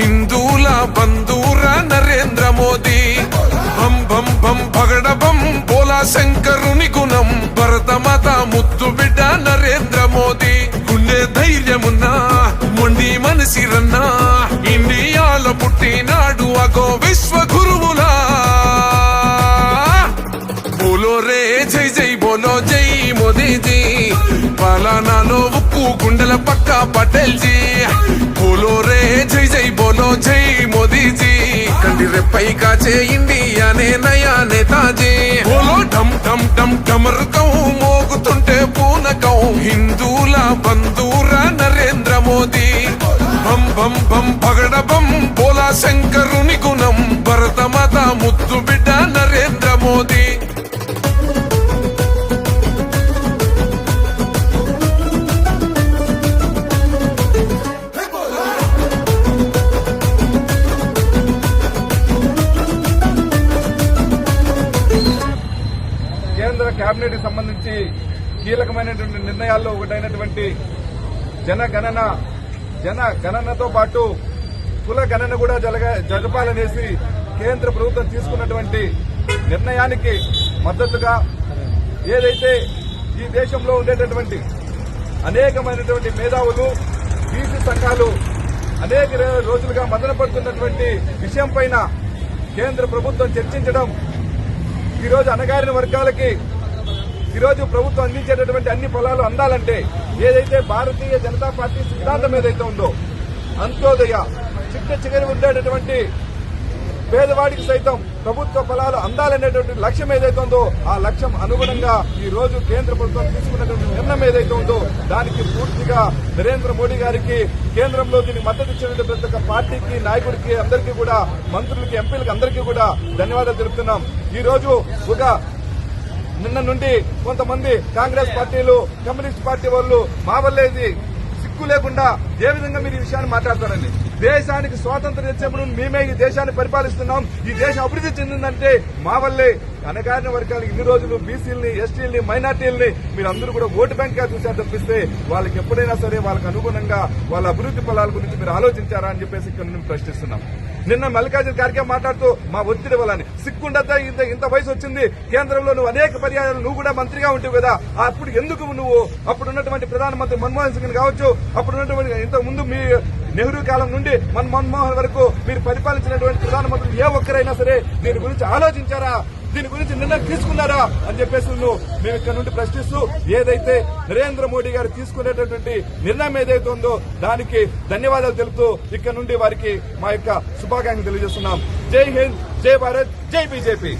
హిందూల బంధూర నరేంద్ర మోదీ. బం బం బం పగడ బం బోలా శంకరుని గుణం. భరత మత ముద్దు బిడ్డ నరేంద్ర మోదీ. గుండె ధైర్యమున్నా మొండి మనసిరన్నా. ఇండియాలో పుట్టినాడు అగో విశ్వ గురువులా బోలో రే జై జై బోలో జై మోదీ జై పలానా ఉక్కు గుండెల పక్క పటేల్ జీ బోలో రే జై జై బోలో జై మోదీజీ. కంటి రెప్పై కాచే ఇండియానే నయా నేతాజీ బోలో డమ్ డమ్ డమ్ డమరుకం మోగుతుంటే పూనకం హిందూల బంధూర నరేంద్ర మోదీ. బం బం బం పగడ బం బోలా శంకరుని గుణం. భరత మత ముద్దు బిడ్డ కేబినెట్ సంబంధించి కీలకమైనటువంటి నిర్ణయాల్లో ఒకటైనటువంటి జనగణన జన గణనతో పాటు కుల గణన కూడా జరగ జరపాలనేసి కేంద్ర ప్రభుత్వం తీసుకున్నటువంటి నిర్ణయానికి మద్దతుగా ఏదైతే ఈ దేశంలో ఉండేటటువంటి అనేకమైనటువంటి మేధావులు బీసీ సంఘాలు అనేక రోజులుగా మదన పడుతున్నటువంటి విషయం పైన కేంద్ర ప్రభుత్వం చర్చించడం ఈరోజు అణగారిన వర్గాలకి ఈరోజు ప్రభుత్వం అందించేటటువంటి అన్ని పొలాలు అందాలంటే ఏదైతే భారతీయ జనతా పార్టీ సిద్ధాంతం ఏదైతే ఉందో అంత్యోదయ చిట్ట చిగరి ఉండేటటువంటి పేదవాడికి సైతం ప్రభుత్వ ఫలాలు అందాలనేటువంటి లక్ష్యం ఏదైతే ఉందో ఆ లక్ష్యం అనుగుణంగా ఈ రోజు కేంద్ర ప్రభుత్వం తీసుకున్నటువంటి నిర్ణయం ఏదైతే ఉందో దానికి పూర్తిగా నరేంద్ర మోడీ గారికి కేంద్రంలో దీనికి మద్దతు ఇచ్చినటువంటి ప్రతి ఒక్క పార్టీకి నాయకుడికి అందరికీ కూడా మంత్రులకి ఎంపీలకి అందరికీ కూడా ధన్యవాదాలు తెలుపుతున్నాం. ఈ రోజు ఒక నిన్న నుండి కొంతమంది కాంగ్రెస్ పార్టీలు కమ్యూనిస్ట్ పార్టీ వాళ్ళు మా ఇది లేకుండా ఏ విధంగా మీరు ఈ విషయాన్ని మాట్లాడతారండి దేశానికి స్వాతంత్రం ఇచ్చేప్పుడు మేమే ఈ దేశాన్ని పరిపాలిస్తున్నాం. ఈ దేశం అభివృద్ధి చెందిందంటే మా వల్లే. అనగారిన వర్గాలకు ఇన్ని రోజులు బీసీలని ఎస్టీలని మైనార్టీలని మీరు అందరూ కూడా ఓటు బ్యాంక్గా చూశారు తప్పిస్తే వాళ్ళకి ఎప్పుడైనా సరే వాళ్ళకి అనుగుణంగా వాళ్ళ అభివృద్ధి ఫలాల గురించి మీరు ఆలోచించారా అని చెప్పేసి ఇక్కడ మేము ప్రశ్నిస్తున్నాం. నిన్న మల్లికార్జున ఖార్గే మాట్లాడుతూ మా ఒత్తిడి వల్లని. సిక్కుండతా ఇంత ఇంత వయసు వచ్చింది. కేంద్రంలో నువ్వు అనేక పర్యాయాలు నువ్వు కూడా మంత్రిగా ఉంటావు కదా. అప్పుడు ఎందుకు నువ్వు? అప్పుడు ఉన్నటువంటి ప్రధానమంత్రి మన్మోహన్ సింగ్ కావచ్చు అప్పుడు ఉన్నటువంటి ఇంతకు ముందు మీ నెహ్రూ కాలం నుండి మన మన్మోహన్ వరకు మీరు పరిపాలించినటువంటి ప్రధానమంత్రులు ఏ ఒక్కరైనా సరే దీని గురించి ఆలోచించారా? దీని గురించి నిర్ణయం తీసుకున్నారా? అని చెప్పేసి మేము ఇక్కడ నుండి ప్రశ్నిస్తూ ఏదైతే నరేంద్ర మోడీ గారు తీసుకునేటటువంటి నిర్ణయం ఏదైతే ఉందో దానికి ధన్యవాదాలు తెలుపుతూ ఇక్కడ నుండి వారికి మా యొక్క శుభాకాంక్షలు తెలియజేస్తున్నాం. జై హింద్ జై భారత్ జై బీజేపీ.